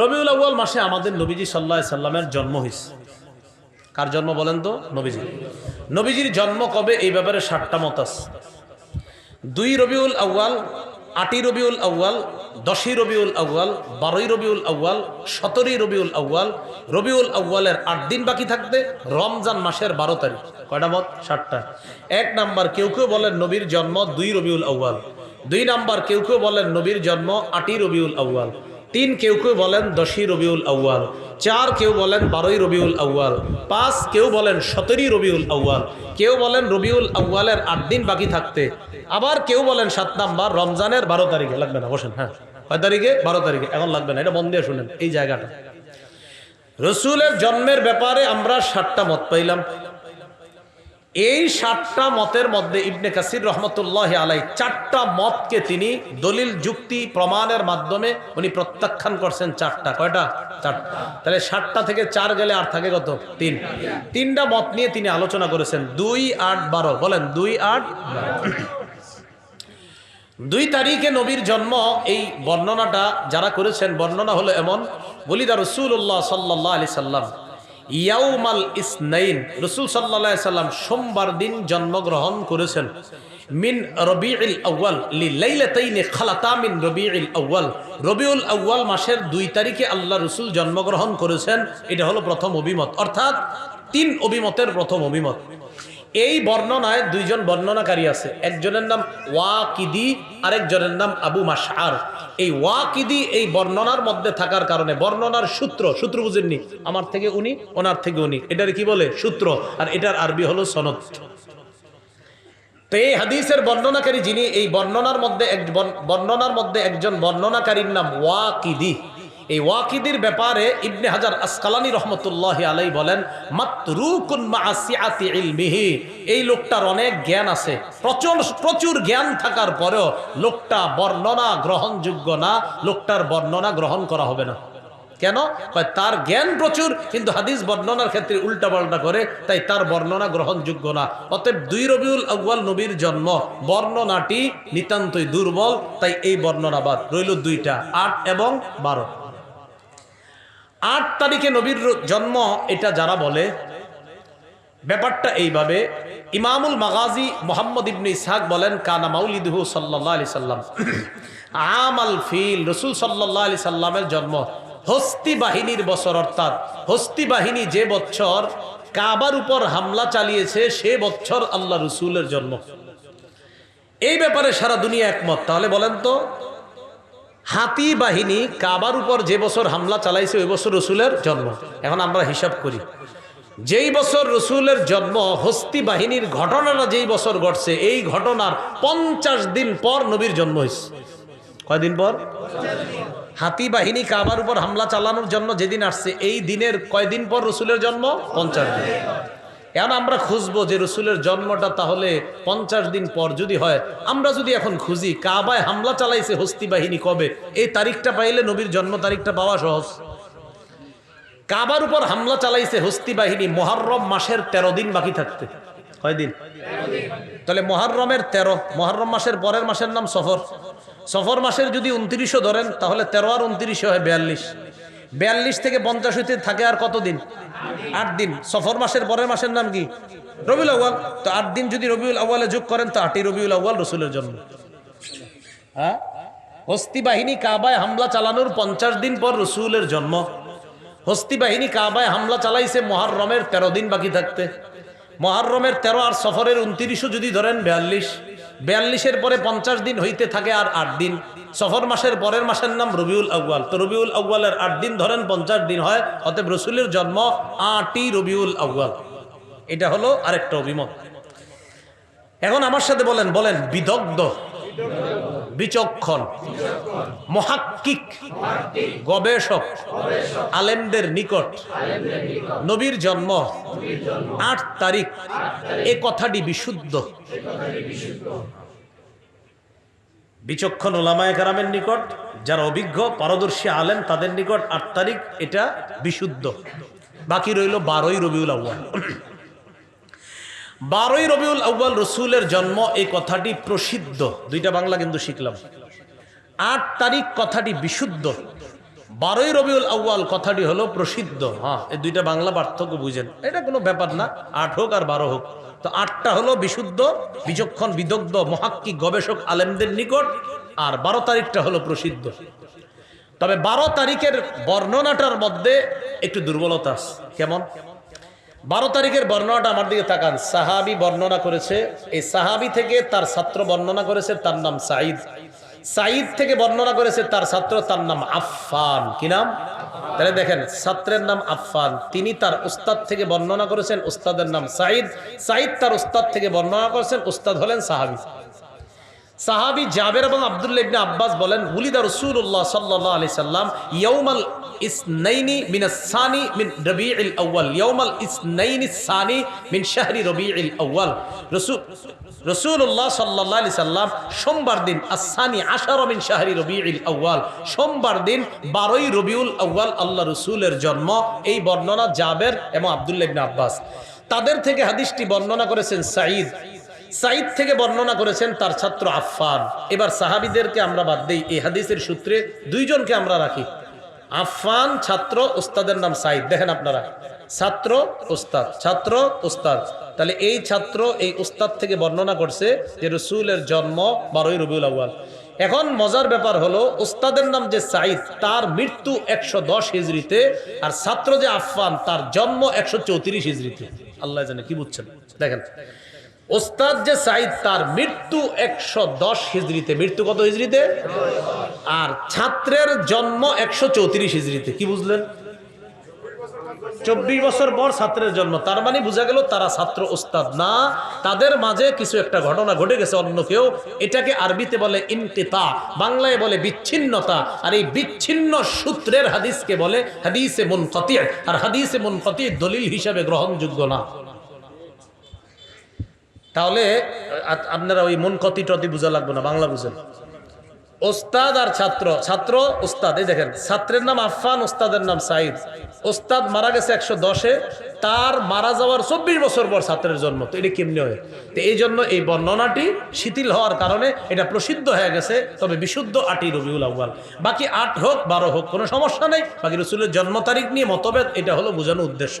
রবিউল আউ্য়াল মাসে আমাদের নবীজি সাল্লাহ সাল্লামের জন্ম হয়েছে কার জন্ম বলেন তো? নবীজি নবীজির জন্ম কবে? এই ব্যাপারে ষাটটা মত আছে। দুই রবিউল আউ্য়াল, আটই রবিউল আউ্য়াল, দশই রবিউল আউ্য়াল, বারোই রবিউল আউ্য়াল, সতেরোই রবিউল আউ্য়াল, রবিউল আউ্য়ালের আট দিন বাকি থাকবে, রমজান মাসের বারো তারিখ। কয়টা মত? ষাটটা এক নাম্বার, কেউ কেউ বলেন নবীর জন্ম দুই রবিউল আউ্য়াল। দুই নাম্বার, কেউ কেউ বলেন নবীর জন্ম আটই রবিউল আউ্য়াল। তিন কেউ কেউ বলেন দশই রবিউল আউ্য়াল, চার কেউ বলেন বারোই রবিউল আউ্য়াল, পাঁচ কেউ বলেন সতেরোই রবিউল আউ্য়াল, কেউ বলেন রবিউল আউ্য়ালের আট দিন বাকি থাকতে, আবার কেউ বলেন সাত নাম্বার রমজানের বারো তারিখে, লাগবে না, বসেন হ্যাঁ কয় তারিখে? বারো তারিখে, এখন লাগবে না, এটা মন দিয়ে শুনেন, এই জায়গাটা। রসুলের জন্মের ব্যাপারে আমরা সাতটা মত পাইলাম এই সাতটা মতের মধ্যে ইবনে কাসির রহমতুল্লাহ আলাই চারটা মতকে তিনি দলিল, যুক্তি, প্রমাণের মাধ্যমে উনি প্রত্যাখ্যান করছেন চারটা। কয়টা? চারটা। তাহলে সাতটা থেকে চার গেলে আর থাকে কত? তিন। তিনটা মত নিয়ে তিনি আলোচনা করেছেন। দুই, আট, বারো। বলেন, দুই, আট দুই তারিখে নবীর জন্ম, এই বর্ণনাটা যারা করেছেন, বর্ণনা হলো এমন বলিদা রসুল্লাহ সাল্লাহ আলি সাল্লাম। ইয়াউমাল ইসনাইন, রসুল সাল্লা সাল্লাম সোমবার দিন জন্মগ্রহণ করেছেন। মিন রবিউল আউ্য়াল লিলাইলাতাইনি খালাতা মিন রবিউল আউ্য়াল। রবিউল আউ্য়াল মাসের দুই তারিখে আল্লাহ রসুল জন্মগ্রহণ করেছেন। এটা হলো প্রথম অভিমত। অর্থাৎ তিন অভিমতের প্রথম অভিমত। এই বর্ণনায় দুইজন বর্ণনাকারী আছে। একজনের নাম ওয়াকিদি, আরেকজনের নাম আবু মাসার এই ওয়াকিদি এই বর্ণনার মধ্যে থাকার কারণে, বর্ণনার সূত্র সূত্র বুঝেননি আমার থেকে উনি, ওনার থেকে উনি। এটার কি বলে? সূত্র। আর এটার আরবি হলো সনদ। তো এই হাদিসের বর্ণনাকারী যিনি, এই বর্ণনার মধ্যে এক বর্ণনার মধ্যে একজন বর্ণনাকারীর নাম ওয়াকিদি। এই ওয়াকিদির ব্যাপারে ইবনে হাজার আসকালানি রহমতুল্লাহ আলাই বলেন ইলমিহি। এই লোকটার অনেক জ্ঞান আছে। প্রচুর প্রচুর জ্ঞান থাকার পরেও লোকটা বর্ণনা গ্রহণযোগ্য না, লোকটার বর্ণনা গ্রহণ করা হবে না। কেন? তার জ্ঞান প্রচুর, কিন্তু হাদিস বর্ণনার ক্ষেত্রে উল্টা পাল্টা করে, তাই তার বর্ণনা গ্রহণযোগ্য না। অতএব দুই রবিউল আউ্য়াল নবীর জন্ম, বর্ণনাটি নিতান্তই দুর্বল, তাই এই বর্ণনাবাদ রইল দুইটা, আট এবং বারো। আট তারিখে নবীর জন্ম, এটা যারা বলে, ব্যাপারটা এইভাবে। ইমামুল মাগাজি মোহাম্মদ ইবনে ইসহাক বলেন, কানা মাউলিদহু সাল্লাহ আলি সাল্লাম। আমাল ফিল রসুল সাল্লাহ আলি সাল্লামের জন্ম। হস্তি বাহিনীর বছর, অর্থাৎ হস্তি বাহিনী যে বছর কাবার উপর হামলা চালিয়েছে, সে বছর আল্লাহ রসুলের জন্ম। এই ব্যাপারে সারা দুনিয়া একমত। তাহলে বলেন তো হাতি বাহিনী কাবার উপর যে বছর হামলা চালাইছে, ওই বছর রসুলের জন্ম। এখন আমরা হিসাব করি। যেই বছর রসুলের জন্ম, হস্তি বাহিনীর ঘটনাটা যেই বছর ঘটছে, এই ঘটনার পঞ্চাশ দিন পর নবীর জন্ম হয়েছে। কয়দিন পর? হাতি বাহিনী কাবার উপর হামলা চালানোর জন্য যেদিন আসছে, এই দিনের কয়দিন পর রসুলের জন্ম? পঞ্চাশ দিন। এখন আমরা খুঁজবো যে রসুলের জন্মটা তাহলে পঞ্চাশ দিন পর যদি হয়, আমরা যদি এখন খুঁজি, কাবায় হামলা চালাইছে হস্তি বাহিনী কবে? এই তারিখটা পাইলে নবীর জন্ম তারিখটা পাওয়া সহজ। কাবার উপর হামলা চালাইছে হস্তি বাহিনী, মহারম মাসের তেরো দিন বাকি থাকতে। কয়দিন তাহলে মহারমের তেরো, মহারম মাসের পরের মাসের নাম সফর। সফর মাসের যদি উনত্রিশও ধরেন, তাহলে তেরো আর উনত্রিশে হয় বিয়াল্লিশ। বিয়াল্লিশ থেকে পঞ্চাশ হইতে থাকে আর কতদিন আট দিন। সফর মাসের পরের মাসের নাম কি? রবিউল আউ্য়াল। তো আট দিন যদি রবিউল আউ্য়ালে যোগ করেন, তো আটই রবিউল আউ্য়াল রসুলের জন্ম। হ্যাঁ? হস্তি বাহিনী কাবায় হামলা চালানোর পঞ্চাশ দিন পর রসুলের জন্ম। হস্তি বাহিনী কাবায় হামলা চালাইছে মহারমের তেরো দিন বাকি থাকতে। মহারমের তেরো আর সফরের উনত্রিশও যদি ধরেন, বিয়াল্লিশ। বিয়াল্লিশের পরে পঞ্চাশ দিন হইতে থাকে আর আট দিন। সফর মাসের পরের মাসের নাম রবিউল আউ্য়াল। তো রবিউল আউ্য়ালের আট দিন ধরেন পঞ্চাশ দিন হয়, অতএব রসুলের জন্ম আটই রবিউল আউ্য়াল। এটা হলো আরেকটা অভিমত। এখন আমার সাথে বলেন বলেন, বিদগ্ধ, বিচক্ষণ, মহাক্কিক, গবেষক, আলেমদের নিকট, নবীর জন্ম আট তারিখ। এ কথাটি বিশুদ্ধ। বিচক্ষণ ওলামায় কারামের নিকট, যারা অভিজ্ঞ, পারদর্শী আলেন তাদের নিকট আট তারিখ এটা বিশুদ্ধ। বাকি রইল বারোই রবিউল আউ্বাল বারোই রবিউল আউ্বাল রসুলের জন্ম, এই কথাটি প্রসিদ্ধ। দুইটা বাংলা কিন্তু শিখলাম। আট তারিখ কথাটি বিশুদ্ধ। বারোই রবিউল আউ্য়াল কথাটি হলো প্রসিদ্ধ। হ্যাঁ এই দুইটা বাংলা পার্থক্য বুঝেন। এটা কোনো ব্যাপার না, আট হোক আর বারো হোক। তো আটটা হলো বিশুদ্ধ, বিচক্ষণ, বিদগ্ধ, মহাক্কি, গবেষক, আলেমদের নিকট, আর বারো তারিখটা হলো প্রসিদ্ধ। তবে বারো তারিখের বর্ণনাটার মধ্যে একটু দুর্বলতা আছে। কেমন? বারো তারিখের বর্ণনাটা আমার দিকে তাকান। সাহাবি বর্ণনা করেছে, এই সাহাবি থেকে তার ছাত্র বর্ণনা করেছে, তার নাম সাঈদ। সাঈদ থেকে বর্ণনা করেছে তার ছাত্র, তার নাম আফফান। কি নাম? তাহলে দেখেন, ছাত্রের নাম আফফান। তিনি তার উস্তাদ থেকে বর্ণনা করেছেন, উস্তাদের নাম সাঈদ সাঈদ তার উস্তাদ থেকে বর্ণনা করেছেন, উস্তাদ হলেন সাহাবি। সাহাবি জাবের এবং আব্দুল্লাহ ইবনে আব্বাস বলেন হুলিদা রসুল্লাহ সাল্লাহ আলি সাল্লাম ইয়ৌমাল ইসনাইনি মিন সানি মিন রবিউল আউয়াল। ইয়ৌমাল ইসনাইনি সানি মিন শাহরি রবিউল আউয়াল। রসুল রসুল্লাহ সাল্লাহ আলি সাল্লাম সোমবার দিন আসানি আশার মিন শাহরি রবিউল আউয়াল, সোমবার দিন বারোই রবিউল আউয়াল আল্লাহ রসুলের জন্ম, এই বর্ণনা জাবের এবং আব্দুল্লাহ ইবনে আব্বাস। তাদের থেকে হাদিসটি বর্ণনা করেছেন সাঈদ। সাইদ থেকে বর্ণনা করেছেন তার ছাত্র আফফান। এবার সাহাবিদেরকে আমরা বাদ দিই, এই হাদিসের সূত্রে দুইজনকে আমরা রাখি। আফফান ছাত্র ওস্তাদের নাম সাইদ দেখেন আপনারা। ছাত্র, উস্তাদ। ছাত্র, উস্তাদ। তাহলে এই ছাত্র এই উস্তাদ থেকে বর্ণনা করছে যে রসুলের জন্ম বারোই রবিউল আউ্য়াল। এখন মজার ব্যাপার হলো, উস্তাদের নাম যে সাইদ তার মৃত্যু একশো দশ হিজড়িতে, আর ছাত্র যে আফফান, তার জন্ম একশো চৌত্রিশ হিজড়িতে। আল্লাহ জানে কি বুঝছেন। দেখেন ওস্তাদ যে সাইদ তার মৃত্যু একশো দশ হিজড়িতে। মৃত্যু কত হিজড়িতে? আর ছাত্রের জন্ম একশো চৌত্রিশ হিজড়িতে। কি বুঝলেন? চব্বিশ বছর পর ছাত্রের জন্ম। তার মানে বোঝা গেল তারা ছাত্র ওস্তাদ না। তাদের মাঝে কিছু একটা ঘটনা ঘটে গেছে, অন্য কেউ। এটাকে আরবিতে বলে ইনকিতা বাংলায় বলে বিচ্ছিন্নতা। আর এই বিচ্ছিন্ন সূত্রের হাদিসকে বলে হাদিসে মুন আর হাদিসে মুন দলিল হিসাবে গ্রহণযোগ্য না। তাহলে আপনারা ওই মন কতি টতি বোঝা লাগবে না, বাংলা বুঝেন। ওস্তাদ আর ছাত্র ছাত্র, ওস্তাদ, এই দেখেন, ছাত্রের নাম আফান ওস্তাদের নাম সাইদ। ওস্তাদ মারা গেছে একশো দশে, তার মারা যাওয়ার চব্বিশ বছর পর ছাত্রের জন্ম। তো এটা কেমনি হয়? তো এই জন্য এই বর্ণনাটি শিথিল হওয়ার কারণে এটা প্রসিদ্ধ হয়ে গেছে, তবে বিশুদ্ধ আটই রবিউল আউ্বাল বাকি আট হোক, বারো হোক, কোনো সমস্যা নেই। বাকি রসুলের জন্ম তারিখ নিয়ে মতভেদ, এটা হলো বোঝানো উদ্দেশ্য।